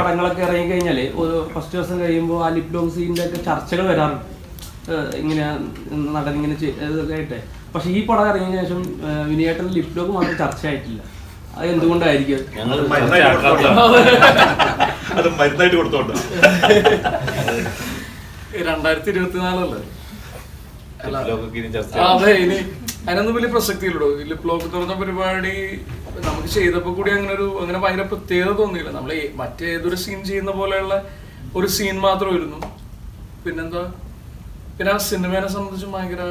പടങ്ങളൊക്കെ ഇറങ്ങി കഴിഞ്ഞാൽ ഒരു ഫസ്റ്റ് ദിവസം കഴിയുമ്പോൾ ആ ലിപ് ലോങ് സീനിന്റെ ഒക്കെ ചർച്ചകൾ വരാറുണ്ട്. ഇങ്ങനെ നടൻ ഇങ്ങനെ ആയിട്ടെ. പക്ഷെ ഈ പടം ഇറങ്ങിയ ശേഷം വിനിയേട്ടൻ ലിപ് ലോക്ക് മാത്രം ചർച്ചയായിട്ടില്ല. അത് എന്തുകൊണ്ടായിരിക്കും? അത് മരുന്നായിട്ട് കൊടുത്തോണ്ട് രണ്ടായിരത്തി ഇരുപത്തിനാലല്ലേ? അതെ ഇനി അതിനൊന്നും വലിയ പ്രസക്തി ഇതിൽ ബ്ലോക്ക് ലോക്ക് തുറന്ന പരിപാടി നമുക്ക് ചെയ്തപ്പോൾ കൂടി അങ്ങനെ ഒരു അങ്ങനെ ഭയങ്കര പ്രത്യേകത തോന്നിയില്ല. നമ്മൾ മറ്റേതൊരു സീൻ ചെയ്യുന്ന പോലെയുള്ള ഒരു സീൻ മാത്രമായിരുന്നു. പിന്നെന്താ? പിന്നെ ആ സിനിമയെ സംബന്ധിച്ച് ഭയങ്കര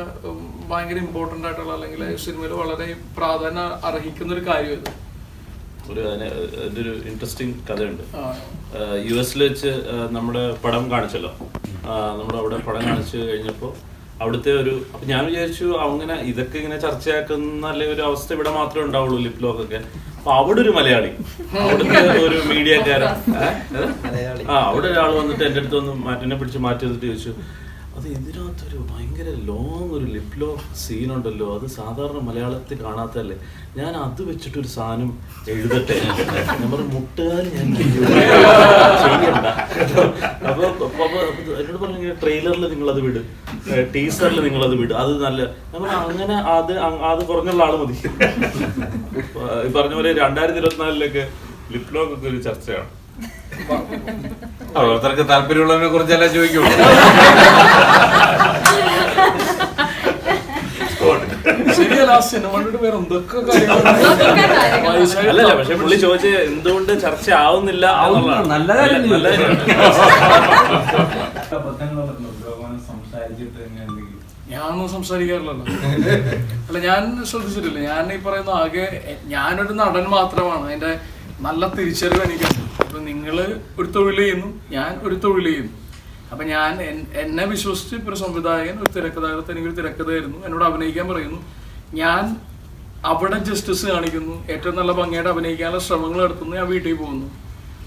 ഭയങ്കര ഇമ്പോർട്ടന്റ് ആയിട്ടുള്ള അല്ലെങ്കിൽ സിനിമയിൽ വളരെ പ്രാധാന്യം അർഹിക്കുന്ന ഒരു കാര്യമായിരുന്നു ഒരു ഒരു ഇൻട്രസ്റ്റിംഗ് കഥയുണ്ട്. യു എസിൽ വെച്ച് നമ്മുടെ പടം കാണിച്ചല്ലോ. നമ്മുടെ അവിടെ പടം കാണിച്ചു കഴിഞ്ഞപ്പോൾ അവിടുത്തെ ഒരു അപ്പൊ ഞാൻ വിചാരിച്ചു അങ്ങനെ ഇതൊക്കെ ഇങ്ങനെ ചർച്ചയാക്കുന്ന അല്ലെ ഒരു അവസ്ഥ ഇവിടെ മാത്രമേ ഉണ്ടാവുള്ളൂ ലിപ് ലോക്ക് ഒക്കെ. അപ്പൊ അവിടെ ഒരു മലയാളി. അവിടുത്തെ ഒരു മീഡിയക്കാരൻ ആ അവിടെ ഒരാൾ വന്നിട്ട് എന്റെ അടുത്ത് വന്ന് മാറ്റിനെ പിടിച്ച് മാറ്റി വന്നിട്ട് ചോദിച്ചു. അത് ഇതിനകത്തൊരു ഭയങ്കര ലോങ് ഒരു ലിപ് ലോക്ക് സീനുണ്ടല്ലോ അത് സാധാരണ മലയാളത്തിൽ കാണാത്തതല്ലേ? ഞാൻ അത് വെച്ചിട്ടൊരു സാധനം എഴുതട്ടെ? നമ്മൾ പറഞ്ഞു മുട്ടുകാർ ഞാൻ എന്നോട് പറഞ്ഞു ട്രെയിലറിൽ നിങ്ങളത് വിട്. ടീസറിൽ നിങ്ങളത് വിട്. അത് നല്ല പറഞ്ഞു അങ്ങനെ അത് അത് കുറഞ്ഞുള്ള ആൾ മതി. പറഞ്ഞ പോലെ രണ്ടായിരത്തി ഇരുപത്തിനാലിലൊക്കെ ലിപ് ഒക്കെ ഒരു ചർച്ചയാണ്. ഓരോരുത്തർക്ക് താല്പര്യമുള്ളതിനെ കുറിച്ചല്ല ചോദിക്കുള്ളൂ അല്ലല്ല പക്ഷെ പുള്ളി ചോദിച്ചത് എന്തുകൊണ്ട് ചർച്ച ആവുന്നില്ല. നല്ല കാര്യം. ഞാനൊന്നും സംസാരിക്കാറില്ലല്ലോ. അല്ല ഞാൻ ശ്രദ്ധിച്ചിട്ടില്ല. ഞാൻ ഈ പറയുന്ന ആകെ ഞാനൊരു നടൻ മാത്രമാണ്. അതിന്റെ നല്ല തിരിച്ചറിവ് എനിക്കുണ്ട്. നിങ്ങൾ ഒരു തൊഴിൽ ചെയ്യുന്നു ഞാൻ ഒരു തൊഴിൽ ചെയ്യുന്നു. അപ്പൊ ഞാൻ എന്നെ വിശ്വസിച്ച് ഇപ്പൊ ഒരു സംവിധായകൻ ഒരു തിരക്കഥാകൃത്ത് എനിക്കൊരു തിരക്കഥയായിരുന്നു എന്നോട് അഭിനയിക്കാൻ പറയുന്നു. ഞാൻ അവിടെ ജസ്റ്റിസ് കാണിക്കുന്നു ഏറ്റവും നല്ല ഭംഗിയായിട്ട് അഭിനയിക്കാനുള്ള ശ്രമങ്ങൾ നടത്തുന്നു ഞാൻ വീട്ടിൽ പോകുന്നു.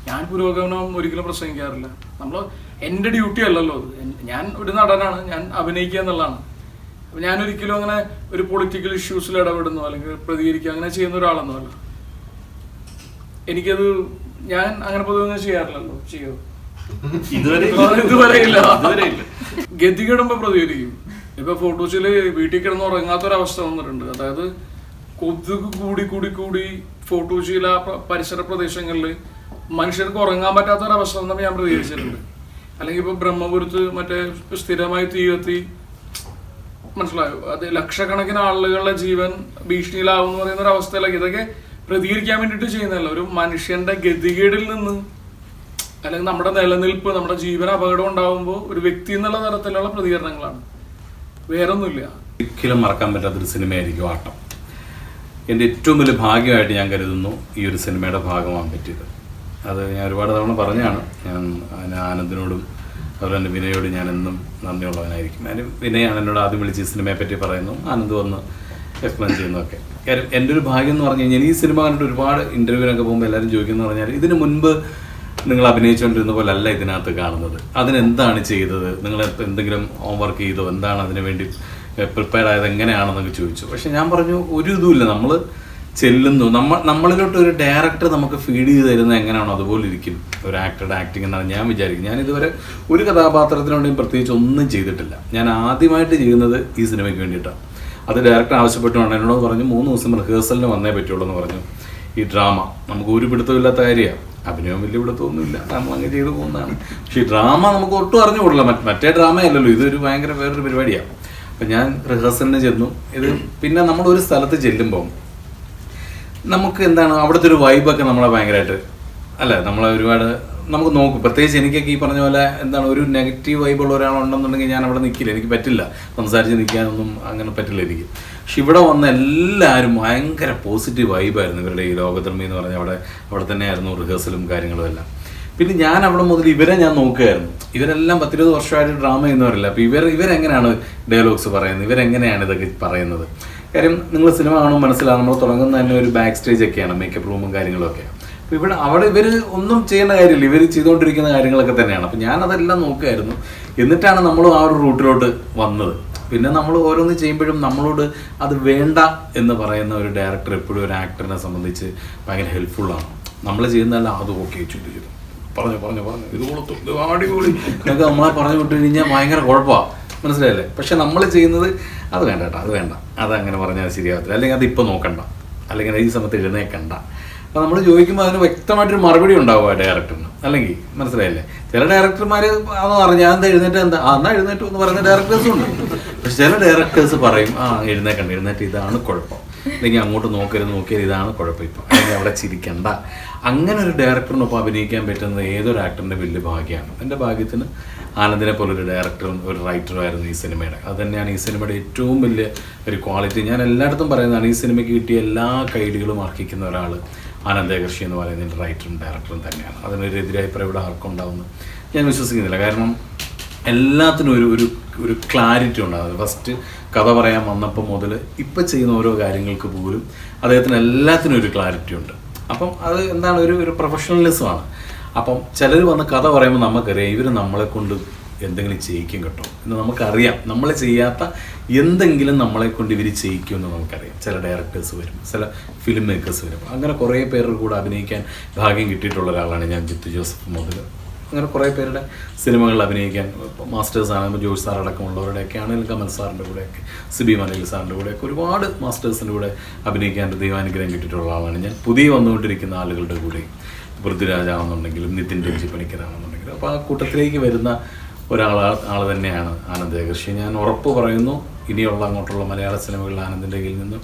ഞാൻ പുരോഗമനം ഒരിക്കലും പ്രസംഗിക്കാറില്ല. നമ്മൾ എന്റെ ഡ്യൂട്ടി അല്ലല്ലോ അത്. ഞാൻ ഒരു നടനാണ് ഞാൻ അഭിനയിക്കുക എന്നുള്ളതാണ്. അപ്പം ഞാനൊരിക്കലും അങ്ങനെ ഒരു പൊളിറ്റിക്കൽ ഇഷ്യൂസിൽ ഇടപെടുന്നോ അല്ലെങ്കിൽ പ്രതികരിക്കുക അങ്ങനെ ചെയ്യുന്ന ഒരാളൊന്നുമല്ല. എനിക്കത് ഞാൻ അങ്ങനെ പൊതുവെ ചെയ്യാറില്ലല്ലോ. ചെയ്യോ? ഇതുവരെ ഇതുവരെ ഇല്ല. ഇതുവരെ ഇല്ല. ഗതികിടുമ്പോ പ്രതികരിക്കും. ഇപ്പൊ ഫോട്ടോസിൽ വീട്ടിൽ കിടന്ന് ഉറങ്ങാത്ത ഒരു അവസ്ഥ വന്നിട്ടുണ്ട്. അതായത് കൊതുക് കൂടി കൂടി കൂടി ഫോട്ടോസില പരിസര പ്രദേശങ്ങളിൽ മനുഷ്യർക്ക് ഉറങ്ങാൻ പറ്റാത്ത പറ്റാത്തൊരവസ്ഥ വന്നപ്പോൾ ഞാൻ പ്രതികരിച്ചിട്ടുണ്ട്. അല്ലെങ്കിൽ ഇപ്പൊ ബ്രഹ്മപുരത്ത് മറ്റേ സ്ഥിരമായി തീ കത്തി മനസ്സിലായോ? അത് ലക്ഷക്കണക്കിന് ആളുകളുടെ ജീവൻ ഭീഷണിയിലാവും എന്ന് പറയുന്ന ഒരു അവസ്ഥയിലേക്ക് ഇതൊക്കെ പ്രതികരിക്കാൻ വേണ്ടിയിട്ട് ചെയ്യുന്നതല്ല. ഒരു മനുഷ്യന്റെ ഗതികേടിൽ നിന്ന് അല്ലെങ്കിൽ നമ്മുടെ നിലനിൽപ്പ് നമ്മുടെ ജീവന അപകടം ഉണ്ടാകുമ്പോൾ ഒരു വ്യക്തി എന്നുള്ള തരത്തിലുള്ള പ്രതികരണങ്ങളാണ്. വേറൊന്നുമില്ല. ഒരിക്കലും മറക്കാൻ പറ്റാത്തൊരു സിനിമയായിരിക്കും ആട്ടം. എന്റെ ഏറ്റവും വലിയ ഭാഗ്യമായിട്ട് ഞാൻ കരുതുന്നു ഈ ഒരു സിനിമയുടെ ഭാഗമാകാൻ പറ്റിയത്. അത് ഞാൻ ഒരുപാട് തവണ പറഞ്ഞാണ് ഞാൻ ആനന്ദിനോടും അതുപോലെ തന്നെ വിനയോട് ഞാൻ എന്നും നന്ദിയുള്ളവനായിരിക്കും. ഞാൻ വിനയാണ് എന്നോട് ആദ്യം വിളിച്ച് ഈ സിനിമയെ പറ്റി പറയുന്നു. ആനന്ദ് വന്ന് എക്സ്പ്ലെയിൻ ചെയ്യുന്നതൊക്കെ. കാര്യം എന്റെ ഒരു ഭാഗ്യം എന്ന് പറഞ്ഞു കഴിഞ്ഞാൽ ഈ സിനിമ കണ്ടിട്ട് ഒരുപാട് ഇന്റർവ്യൂവിനൊക്കെ പോകുമ്പോൾ എല്ലാവരും ചോദിക്കുന്നത് പറഞ്ഞാൽ ഇതിന് മുൻപ് നിങ്ങൾ അഭിനയിച്ചുകൊണ്ടിരുന്ന പോലെ അല്ല ഇതിനകത്ത് കാണുന്നത്. അതിനെന്താണ് ചെയ്തത്? നിങ്ങൾ എന്തെങ്കിലും ഹോംവർക്ക് ചെയ്തോ? എന്താണ് അതിനു വേണ്ടി പ്രിപ്പയർ ആയത്? എങ്ങനെയാണെന്നൊക്കെ ചോദിച്ചു. പക്ഷെ ഞാൻ പറഞ്ഞു ഒരു ഇതുമില്ല. നമ്മൾ ചെല്ലുന്നു. നമ്മൾ നമ്മളിലോട്ട് ഒരു ഡയറക്ടർ നമുക്ക് ഫീഡ് ചെയ്ത് തരുന്നത് എങ്ങനെയാണോ അതുപോലെ ഇരിക്കും. ഒരു ആക്ടറുടെ ആക്ടിങ് എന്നാണ് ഞാൻ വിചാരിക്കുന്നത്. ഞാൻ ഇതുവരെ ഒരു കഥാപാത്രത്തിനു വേണ്ടിയും പ്രത്യേകിച്ച് ഒന്നും ചെയ്തിട്ടില്ല. ഞാൻ ആദ്യമായിട്ട് ചെയ്യുന്നത് ഈ സിനിമയ്ക്ക് വേണ്ടിയിട്ടാണ്. അത് ഡയറക്ടർ ആവശ്യപ്പെട്ടുകൊണ്ട് എന്നോട് പറഞ്ഞു മൂന്ന് ദിവസം റിഹേഴ്സലിന് വന്നേ പറ്റുള്ളൂ എന്ന് പറഞ്ഞു. ഈ ഡ്രാമ നമുക്ക് ഒരു പിടുത്തമില്ലാത്ത കാര്യമാണ് അഭിനയം വലിയ പിടുത്തമൊന്നുമില്ല. നമ്മൾ അങ്ങ് ചെയ്തു പോകുന്നതാണ്. പക്ഷേ ഈ ഡ്രാമ നമുക്ക് ഒട്ടും അറിഞ്ഞുകൂടില്ല മറ്റ് ഡ്രാമ അല്ലല്ലോ. ഇതൊരു ഭയങ്കര വേറൊരു പരിപാടിയാണ് അപ്പം ഞാൻ റിഹേഴ്സലിന് ചെന്നു. ഇത് പിന്നെ നമ്മൾ ഒരു സ്ഥലത്ത് ചെല്ലുമ്പോൾ നമുക്ക് എന്താണ് അവിടുത്തെ ഒരു വൈബൊക്കെ നമ്മളെ ഭയങ്കരമായിട്ട് അല്ല? നമ്മളെ ഒരുപാട് നമുക്ക് നോക്കും. പ്രത്യേകിച്ച് എനിക്കൊക്കെ ഈ പറഞ്ഞ പോലെ എന്താണ് ഒരു നെഗറ്റീവ് വൈബ് വൈബുള്ള ഒരാളുണ്ടെന്നുണ്ടെങ്കിൽ ഞാൻ അവിടെ നിൽക്കില്ല എനിക്ക് പറ്റില്ല. സംസാരിച്ച് നിൽക്കാനൊന്നും അങ്ങനെ പറ്റില്ല എനിക്ക്. പക്ഷെ ഇവിടെ വന്ന എല്ലാവരും ഭയങ്കര പോസിറ്റീവ് വൈബായിരുന്നു ഇവരുടെ ഈ ലോകധർമ്മി എന്ന് പറഞ്ഞാൽ. അവിടെ അവിടെ തന്നെയായിരുന്നു റിഹേഴ്സലും കാര്യങ്ങളും എല്ലാം. പിന്നെ ഞാൻ അവിടെ മുതൽ ഇവരെ ഞാൻ നോക്കുകയായിരുന്നു. ഇവരെല്ലാം പത്തിരുപത് വർഷമായിട്ട് ഡ്രാമ ചെയ്യുന്നവരല്ല. അപ്പോൾ ഇവർ ഇവരെങ്ങനെയാണ് ഡയലോഗ്സ് പറയുന്നത്? ഇവരെങ്ങനെയാണ് ഇതൊക്കെ പറയുന്നത്? കാര്യം നിങ്ങൾ സിനിമ കാണുമ്പോൾ മനസ്സിലാവും. നമ്മൾ തുടങ്ങുന്ന തന്നെ ഒരു ബാക്ക് സ്റ്റേജ് ഒക്കെയാണ് മേക്കപ്പ് റൂമും കാര്യങ്ങളും ഒക്കെ. അപ്പോൾ ഇവിടെ അവിടെ ഇവർ ഒന്നും ചെയ്യേണ്ട കാര്യമില്ല. ഇവർ ചെയ്തുകൊണ്ടിരിക്കുന്ന കാര്യങ്ങളൊക്കെ തന്നെയാണ്. അപ്പോൾ ഞാൻ അതെല്ലാം നോക്കുമായിരുന്നു. എന്നിട്ടാണ് നമ്മൾ ആ ഒരു റൂട്ടിലോട്ട് വന്നത്. പിന്നെ നമ്മൾ ഓരോന്ന് ചെയ്യുമ്പോഴും നമ്മളോട് അത് വേണ്ട എന്ന് പറയുന്ന ഒരു ഡയറക്ടർ എപ്പോഴും ഒരു ആക്ടറിനെ സംബന്ധിച്ച് ഭയങ്കര ഹെൽപ്ഫുള്ളാണ് നമ്മൾ ചെയ്യുന്നതല്ല അത് ഓക്കെ ചെയ്തു ചെയ്തു പറഞ്ഞു പറഞ്ഞു പറഞ്ഞു. ഇത് കൊളുത്തും ഇത് എന്നൊക്കെ നമ്മളെ പറഞ്ഞു വിട്ട് കഴിഞ്ഞാൽ ഭയങ്കര കുഴപ്പമാണ് മനസ്സിലായില്ലേ? പക്ഷെ നമ്മൾ ചെയ്യുന്നത് അത് വേണ്ട കേട്ടോ അത് വേണ്ട. അത് അങ്ങനെ പറഞ്ഞാൽ ശരിയാവത്തില്ല. അല്ലെങ്കിൽ അത് ഇപ്പം നോക്കണ്ട. അല്ലെങ്കിൽ ഈ സമയത്ത് എഴുന്നേക്കണ്ട നമ്മൾ ചോദിക്കുമ്പോൾ അതിന് വ്യക്തമായിട്ടൊരു മറുപടി ഉണ്ടാവും ആ ഡയറക്ടറിന് അല്ലെങ്കിൽ മനസ്സിലായില്ലേ? ചില ഡയറക്ടർമാർ അതെന്ന് പറഞ്ഞാൽ എന്താ എഴുന്നേറ്റ് എന്താ? ആ എന്നാ എഴുന്നേറ്റ് എന്ന് പറയുന്ന ഡയറക്ടേഴ്സും ഉണ്ട്. പക്ഷെ ചില ഡയറക്ടേഴ്സ് പറയും ആ എഴുന്നേക്കണ്ട എഴുന്നേറ്റ് ഇതാണ് കുഴപ്പം. അല്ലെങ്കിൽ അങ്ങോട്ട് നോക്കരുത് നോക്കിയാൽ ഇതാണ് കുഴപ്പം ഇപ്പം. അല്ലെങ്കിൽ അവിടെ ചിരിക്കണ്ട. അങ്ങനെ ഒരു ഡയറക്ടറിനൊപ്പം അഭിനയിക്കാൻ പറ്റുന്നത് ഏതൊരു ആക്ടറിന്റെ വലിയ ഭാഗ്യമാണ്. എന്റെ ഭാഗ്യത്തിന് ആനന്ദിനെ പോലൊരു ഡയറക്ടറും ഒരു റൈറ്ററും ആയിരുന്നു ഈ സിനിമയുടെ. അത് തന്നെയാണ് ഈ സിനിമയുടെ ഏറ്റവും വലിയ ഒരു ക്വാളിറ്റി ഞാൻ എല്ലായിടത്തും പറയുന്നതാണ് ഈ സിനിമയ്ക്ക് കിട്ടിയ എല്ലാ കൈഡികളും അർഹിക്കുന്ന ഒരാൾ ആനന്ദകൃഷി എന്ന് പറയുന്ന റൈറ്ററും ഡയറക്ടറും തന്നെയാണ്. അതിനൊരു എതിരഭിപ്രായം ഇവിടെ ആർക്കും ഉണ്ടാവുന്ന ഞാൻ വിശ്വസിക്കുന്നില്ല. കാരണം എല്ലാത്തിനും ഒരു ഒരു ഒരു ക്ലാരിറ്റി ഉണ്ടാകും. ഫസ്റ്റ് കഥ പറയാൻ വന്നപ്പോൾ മുതൽ ഇപ്പം ചെയ്യുന്ന ഓരോ കാര്യങ്ങൾക്ക് പോലും അദ്ദേഹത്തിന് എല്ലാത്തിനും ഒരു ക്ലാരിറ്റി ഉണ്ട്. അപ്പം അത് എന്താണ് ഒരു ഒരു പ്രൊഫഷണലിസമാണ് അപ്പം ചിലർ വന്ന് കഥ പറയുമ്പോൾ നമുക്കറിയാം ഇവർ നമ്മളെ കൊണ്ട് എന്തെങ്കിലും ചെയ്യിക്കും കേട്ടോ എന്ന് നമുക്കറിയാം. നമ്മൾ ചെയ്യാത്ത എന്തെങ്കിലും നമ്മളെ കൊണ്ട് ഇവർ ചെയ്യിക്കും എന്ന് നമുക്കറിയാം. ചില ഡയറക്ടേഴ്സ് വരും ചില ഫിലിം മേക്കേഴ്സ് വരും. അങ്ങനെ കുറേ പേരുടെ കൂടെ അഭിനയിക്കാൻ ഭാഗ്യം കിട്ടിയിട്ടുള്ള ഒരാളാണ് ഞാൻ ജിത്തു ജോസഫ് മുതൽ അങ്ങനെ കുറേ പേരുടെ സിനിമകളിൽ അഭിനയിക്കാൻ മാസ്റ്റേഴ്സ് ആണെങ്കിലും ജോഷ് സാർ അടക്കമുള്ളവരുടെയൊക്കെ ആണെങ്കിലും കമൽ സാറിന്റെ കൂടെയൊക്കെ സിബി മലയിൽ സാറിന്റെ കൂടെയൊക്കെ ഒരുപാട് മാസ്റ്റേഴ്സിന്റെ കൂടെ അഭിനയിക്കാൻ ദൈവാനുഗ്രഹം കിട്ടിയിട്ടുള്ള ആളാണ് ഞാൻ. പുതിയ വന്നുകൊണ്ടിരിക്കുന്ന ആളുകളുടെ കൂടെയും പൃഥ്വിരാജാണെന്നുണ്ടെങ്കിലും നിതിൻ രഞ്ജി പണിക്കരാണെന്നുണ്ടെങ്കിലും അപ്പോൾ ആ കൂട്ടത്തിലേക്ക് വരുന്ന ഒരാൾ ആൾ തന്നെയാണ് ആനന്ദ്. ഏകർഷി ഞാൻ ഉറപ്പ് പറയുന്നു ഇനിയുള്ള അങ്ങോട്ടുള്ള മലയാള സിനിമകളിൽ ആനന്ദിന്റെ കയ്യിൽ നിന്നും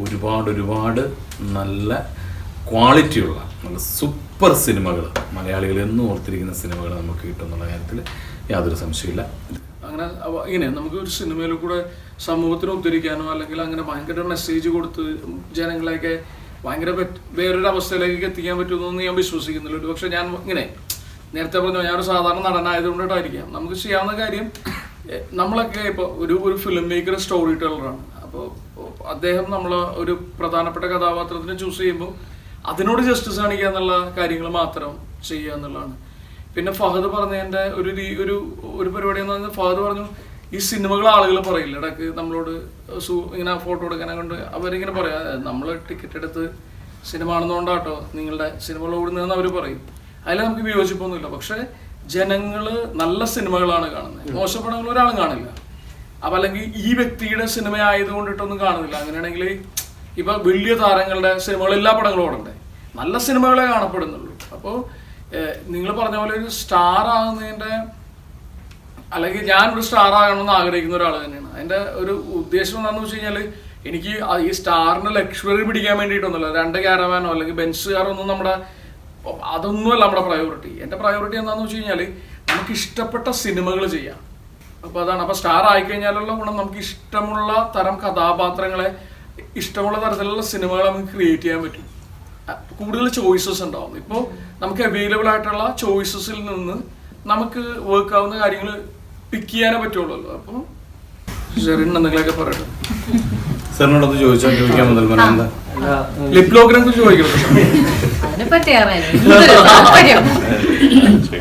ഒരുപാട് ഒരുപാട് നല്ല ക്വാളിറ്റിയുള്ള നല്ല സൂപ്പർ സിനിമകൾ മലയാളികൾ എന്നും ഓർത്തിരിക്കുന്ന സിനിമകൾ നമുക്ക് കിട്ടുമെന്നുള്ള കാര്യത്തിൽ യാതൊരു സംശയമില്ല അങ്ങനെ ഇങ്ങനെ നമുക്ക് ഒരു സിനിമയിൽ കൂടെ സമൂഹത്തിന് ഉദ്ധരിക്കാനോ അല്ലെങ്കിൽ അങ്ങനെ ഭയങ്കര മെസ്സേജ് കൊടുത്ത് ജനങ്ങളെയൊക്കെ ഭയങ്കര വേറൊരു അവസ്ഥയിലേക്ക് എത്തിക്കാൻ പറ്റുമെന്നൊന്നും ഞാൻ വിശ്വസിക്കുന്നില്ല. ഒരു പക്ഷെ ഞാൻ ഇങ്ങനെ നേരത്തെ പറഞ്ഞു ഞാനൊരു സാധാരണ നടനായതുകൊണ്ടിട്ടായിരിക്കാം നമുക്ക് ചെയ്യാവുന്ന കാര്യം നമ്മളൊക്കെ ഇപ്പോൾ ഒരു ഒരു ഫിലിം മേക്കർ സ്റ്റോറി ടെല്ലറാണ് അപ്പോൾ അദ്ദേഹം നമ്മൾ ഒരു പ്രധാനപ്പെട്ട കഥാപാത്രത്തിനെ ചൂസ് ചെയ്യുമ്പോൾ അതിനോട് ജസ്റ്റിസ് കാണിക്കുക എന്നുള്ള കാര്യങ്ങൾ മാത്രം ചെയ്യുക എന്നുള്ളതാണ്. പിന്നെ ഫഹദ് പറഞ്ഞതിന്റെ ഒരു ഒരു ഒരു പരിപാടി എന്ന് പറഞ്ഞാൽ ഫഹദ് പറഞ്ഞു ഈ സിനിമകൾ ആളുകൾ പറയില്ല? ഇടയ്ക്ക് നമ്മളോട് സൂ ഇങ്ങനെ ഫോട്ടോ എടുക്കാനെ കൊണ്ട് അവരിങ്ങനെ പറയാം നമ്മൾ ടിക്കറ്റ് എടുത്ത് സിനിമ ആണെന്നുകൊണ്ടാട്ടോ നിങ്ങളുടെ സിനിമകൾ ഓടുന്നതെന്ന് അവർ പറയും. അതിൽ നമുക്ക് വിയോജിപ്പൊന്നുമില്ല. പക്ഷെ ജനങ്ങൾ നല്ല സിനിമകളാണ് കാണുന്നത്. മോശം പടങ്ങൾ ഒരാളും കാണില്ല. അപ്പൊ അല്ലെങ്കിൽ ഈ വ്യക്തിയുടെ സിനിമ ആയതുകൊണ്ടിട്ടൊന്നും കാണുന്നില്ല. അങ്ങനെയാണെങ്കിൽ ഇപ്പൊ വലിയ താരങ്ങളുടെ സിനിമകൾ എല്ലാ പടങ്ങളും ഓടണ്ടേ? നല്ല സിനിമകളെ കാണപ്പെടുന്നുള്ളൂ. അപ്പോൾ നിങ്ങൾ പറഞ്ഞ പോലെ ഒരു സ്റ്റാർ ആകുന്നതിന്റെ അല്ലെങ്കിൽ ഞാൻ ഒരു സ്റ്റാർ ആകണമെന്ന് ആഗ്രഹിക്കുന്ന ഒരാൾ തന്നെയാണ്. അതിന്റെ ഒരു ഉദ്ദേശം എന്താണെന്ന് വെച്ച് കഴിഞ്ഞാൽ എനിക്ക് ഈ സ്റ്റാറിന്റെ ലക്ഷ്വറി പിടിക്കാൻ വേണ്ടിയിട്ടൊന്നുമില്ല. രണ്ട് ക്യാരവാനോ അല്ലെങ്കിൽ ബെൻസ് കാറോ ഒന്നും നമ്മുടെ അതൊന്നുമല്ല നമ്മുടെ പ്രയോറിറ്റി എന്റെ പ്രയോറിറ്റി എന്താണെന്ന് വെച്ച് കഴിഞ്ഞാൽ നമുക്ക് ഇഷ്ടപ്പെട്ട സിനിമകൾ ചെയ്യാം. അപ്പോൾ അതാണ്. അപ്പോൾ സ്റ്റാർ ആയിക്കഴിഞ്ഞാലുള്ള ഗുണം നമുക്ക് ഇഷ്ടമുള്ള തരം കഥാപാത്രങ്ങളെ ഇഷ്ടമുള്ള തരത്തിലുള്ള സിനിമകൾ നമുക്ക് ക്രിയേറ്റ് ചെയ്യാൻ പറ്റും. കൂടുതൽ ചോയ്സസ് ഉണ്ടാവും. ഇപ്പോൾ നമുക്ക് അവൈലബിൾ ആയിട്ടുള്ള ചോയ്സസിൽ നിന്ന് നമുക്ക് വർക്ക് ആവുന്ന കാര്യങ്ങൾ പിക്ക് ചെയ്യാനേ പറ്റുള്ളൂ. അപ്പോൾ ഷെറിൻ എന്തെങ്കിലുമൊക്കെ പറയട്ടെ. സാറിനോടൊന്ന് ചോദിച്ചോ? ചോദിക്കാൻ ലിപ് ലോക്കിനെ കുറിച്ച് ചോദിക്കണം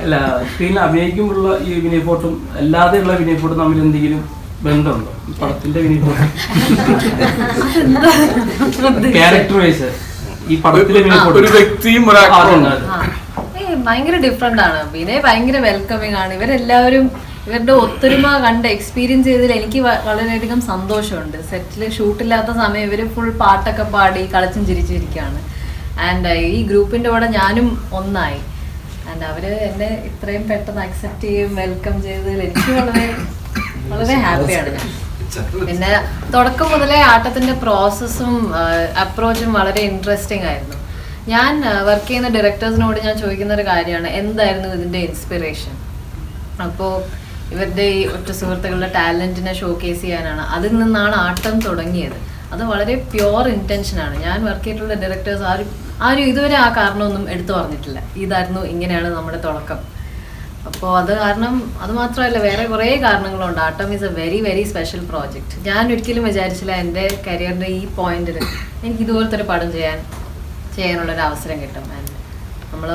അല്ല സ്ക്രീനിൽ അഭിനയിക്കുമ്പോഴുള്ള ഈ വിനയപോട്ടും അല്ലാതെയുള്ള വിനയപോട്ടും തമ്മിൽ എന്തെങ്കിലും ബന്ധമുണ്ടോ? പടത്തിന്റെ വിനയ് ഫോട്ടും ക്യാരക്ടർ വൈസ് ഈ പടത്തിലെ ഒരു വ്യക്തിയും ഭയങ്കര ഡിഫറെന്റ് ആണ്. വിനയ് ഭയങ്കര വെൽക്കമിങ് ആണ്. ഇവരെല്ലാവരും ഇവരുടെ ഒത്തൊരുമ കണ്ട് എക്സ്പീരിയൻസ് ചെയ്തതിൽ എനിക്ക് വളരെയധികം സന്തോഷമുണ്ട്. സെറ്റിൽ ഷൂട്ടില്ലാത്ത സമയം ഇവർ ഫുൾ പാട്ടൊക്കെ പാടി കളിച്ചും ചിരിച്ചിരിക്കുകയാണ് ആൻഡ് ഈ ഗ്രൂപ്പിന്റെ കൂടെ ഞാനും ഒന്നായി. ആൻഡ് അവർ എന്നെ ഇത്രയും പെട്ടെന്ന് അക്സെപ്റ്റ് ചെയ്യും വെൽക്കം ചെയ്തതിൽ എനിക്ക് വളരെ വളരെ ഹാപ്പിയാണ് ഞാൻ. പിന്നെ തുടക്കം മുതലേ ആട്ടത്തിന്റെ പ്രോസസ്സും അപ്രോച്ചും വളരെ ഇൻട്രസ്റ്റിംഗ് ആയിരുന്നു. ഞാൻ വർക്ക് ചെയ്യുന്ന ഡയറക്ടേഴ്സിനോട് ഞാൻ ചോദിക്കുന്ന ഒരു കാര്യമാണ് എന്തായിരുന്നു ഇതിന്റെ ഇൻസ്പിറേഷൻ അപ്പോൾ ഇവരുടെ ഈ ഒറ്റ സുഹൃത്തുക്കളുടെ ടാലന്റിനെ ഷോക്കേസ് ചെയ്യാനാണ്. അതിൽ നിന്നാണ് ആട്ടം തുടങ്ങിയത്. അത് വളരെ പ്യുവർ ഇന്റൻഷനാണ് ഞാൻ വർക്ക് ചെയ്തിട്ടുള്ള ഡയറക്ടേഴ്സ് ആരും ആരും ഇതുവരെ ആ കാരണമൊന്നും എടുത്തു പറഞ്ഞിട്ടില്ല. ഇതായിരുന്നു ഇങ്ങനെയാണ് നമ്മുടെ തുടക്കം. അപ്പോൾ അത് കാരണം അത് മാത്രമല്ല വേറെ കുറേ കാരണങ്ങളുണ്ട്. Aattam is a very very special project ഞാൻ ഒരിക്കലും വിചാരിച്ചില്ല എന്റെ കരിയറിന്റെ ഈ പോയിന്റിൽ എനിക്ക് ഇതുപോലത്തെ ഒരു പടം ചെയ്യാൻ ചെയ്യാനുള്ളൊരു അവസരം കിട്ടും. ആൻഡ് നമ്മൾ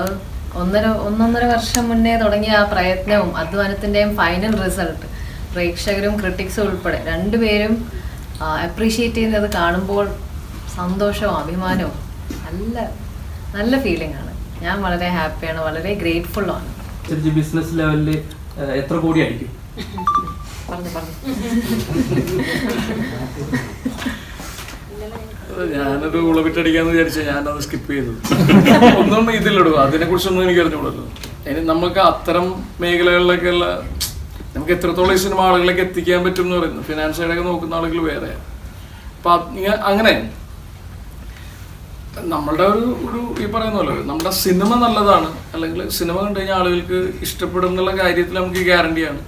ഒന്നര ഒന്നൊന്നര വർഷം മുന്നേ തുടങ്ങിയ ആ പ്രയത്നവും അധ്വാനത്തിന്റെയും ഫൈനൽ റിസൾട്ട് പ്രേക്ഷകരും ക്രിട്ടിക്സും ഉൾപ്പെടെ രണ്ടുപേരും അപ്രീഷിയേറ്റ് ചെയ്യുന്നത് കാണുമ്പോൾ സന്തോഷവും അഭിമാനവും. നല്ല നല്ല ഫീലിംഗ് ആണ്. ഞാൻ വളരെ ഹാപ്പിയാണ് വളരെ ഗ്രേറ്റ്ഫുൾ ആണ്. ബിസിനസ് ലെവലിൽ എത്ര കോടി ആയിരിക്കും പറഞ്ഞു പറഞ്ഞു. ഞാനൊരു ഉളവിട്ടടിക്കാന്ന് വിചാരിച്ച ഞാനത് സ്കിപ്പ് ചെയ്തു. ഒന്നും ഇതിലിടുക. അതിനെ കുറിച്ചൊന്നും എനിക്ക് അറിഞ്ഞുകൂടല്ലോ. ഇനി നമുക്ക് അത്തരം മേഖലകളിലൊക്കെയുള്ള നമുക്ക് എത്രത്തോളം ഈ സിനിമ ആളുകളിലേക്ക് എത്തിക്കാൻ പറ്റും എന്ന് പറയുന്നു. ഫിനാൻസ് സൈഡൊക്കെ നോക്കുന്ന ആളുകൾ വേറെ. അപ്പൊ അങ്ങനെ. നമ്മളുടെ ഒരു ഒരു ഈ പറയുന്ന പോലെ നമ്മുടെ സിനിമ നല്ലതാണ്. അല്ലെങ്കിൽ സിനിമ കണ്ടു കഴിഞ്ഞാൽ ആളുകൾക്ക് ഇഷ്ടപ്പെടും എന്നുള്ള കാര്യത്തിൽ നമുക്ക് ഗ്യാരണ്ടിയാണ്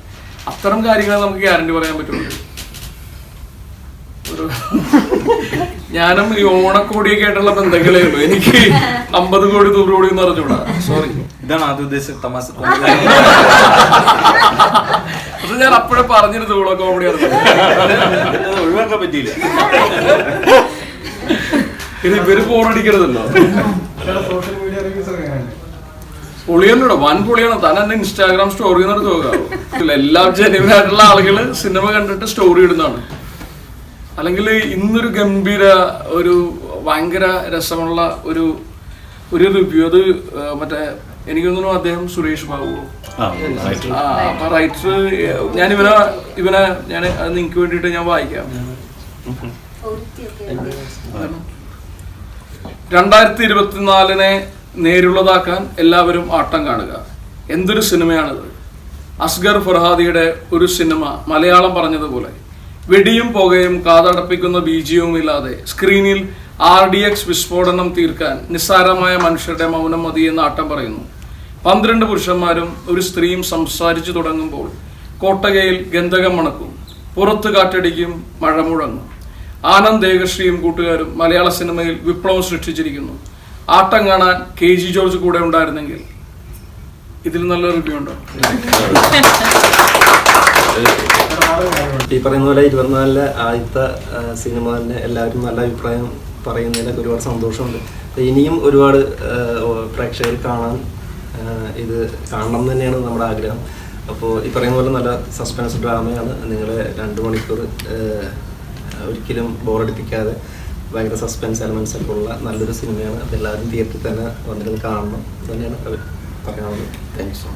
അത്തരം കാര്യങ്ങൾ നമുക്ക് ഗ്യാരണ്ടി പറയാൻ പറ്റുള്ളൂ. ഞാനും ഈ ഓണക്കോടിയൊക്കെ ആയിട്ടുള്ള ബന്ധങ്ങളേ ഉള്ളൂ എനിക്ക് അമ്പത് കോടി നൂറ് കോടി എന്ന് പറഞ്ഞുകൂടാ? സോറി ഇതാണ് ആദ്യ ഉദ്ദേശിച്ചത് തമാശ. അത് ഞാൻ അപ്പോഴേ പറഞ്ഞിരുന്നു ഓണ കോമഡിയാണ് ഒഴിവാക്കാൻ പറ്റിയില്ല. ഇത് ഇവർ ഫോണടിക്കരുതല്ലോ സോഷ്യൽ മീഡിയ വൻ പൊളിയാണ്. താൻ എന്റെ ഇൻസ്റ്റാഗ്രാം സ്റ്റോറി എടുത്ത് നോക്കാം എല്ലാ ജെന്യൂൻ ആയിട്ടുള്ള ആളുകൾ സിനിമ കണ്ടിട്ട് സ്റ്റോറി ഇടുന്നതാണ്. അല്ലെങ്കിൽ ഇന്നൊരു ഗംഭീര ഒരു ഭയങ്കര രസമുള്ള ഒരു ഒരു റിവ്യൂ അത് മറ്റേ എനിക്ക് തോന്നുന്നു അദ്ദേഹം സുരേഷ് ബാബു. ആ അപ്പൊ റൈറ്റർ ഞാൻ ഇവനെ ഇവനെ ഞാൻ അത് നിങ്ങൾക്ക് വേണ്ടിയിട്ട് ഞാൻ വായിക്കാം. രണ്ടായിരത്തി ഇരുപത്തിനാലിനെ നേരുള്ളതാക്കാൻ എല്ലാവരും ആട്ടം കാണുക. എന്തൊരു സിനിമയാണിത്. അസ്ഗർ ഫർഹാദിയുടെ ഒരു സിനിമ മലയാളം പറഞ്ഞതുപോലെ. വെടിയും പുകയും കാതടപ്പിക്കുന്ന ബീജിയവും ഇല്ലാതെ സ്ക്രീനിൽ ആർ ഡി എക്സ് വിസ്ഫോടനം തീർക്കാൻ നിസ്സാരമായ മനുഷ്യരുടെ മൗനം മതി എന്ന് ആട്ടം പറയുന്നു. പന്ത്രണ്ട് പുരുഷന്മാരും ഒരു സ്ത്രീയും സംസാരിച്ചു തുടങ്ങുമ്പോൾ കോട്ടകയിൽ ഗന്ധകം മണക്കും പുറത്ത് കാറ്റടിക്കും മഴ മുഴങ്ങും. ആനന്ദ് ദേവശ്രീയും കൂട്ടുകാരും മലയാള സിനിമയിൽ വിപ്ലവം സൃഷ്ടിച്ചിരിക്കുന്നു. ആട്ടം കാണാൻ കെ ജി ജോർജ് കൂടെ ഉണ്ടായിരുന്നെങ്കിൽ. ഇതിൽ നല്ല റിവ്യൂ ഉണ്ടോ? ഈ പറയുന്ന പോലെ ഇരുപത്തിനാലിലെ ആദ്യത്തെ സിനിമ തന്നെ എല്ലാവരും നല്ല അഭിപ്രായം പറയുന്നതിലൊക്കെ ഒരുപാട് സന്തോഷമുണ്ട്. ഇനിയും ഒരുപാട് പ്രേക്ഷകർ കാണാൻ ഇത് കാണണം തന്നെയാണ് നമ്മുടെ ആഗ്രഹം. അപ്പോൾ ഈ പറയുന്ന പോലെ നല്ല സസ്പെൻസ് ഡ്രാമയാണ്. നിങ്ങളെ രണ്ട് മണിക്കൂർ ഒരിക്കലും ബോറടിപ്പിക്കാതെ ഭയങ്കര സസ്പെൻസ് എലമെൻസ് ഒക്കെ ഉള്ള നല്ലൊരു സിനിമയാണ്. അതെല്ലാവരും തിയേറ്ററിൽ തന്നെ വന്നിരുന്ന് കാണണം. തന്നെയാണ് പറയാനുള്ളത്. താങ്ക്സ്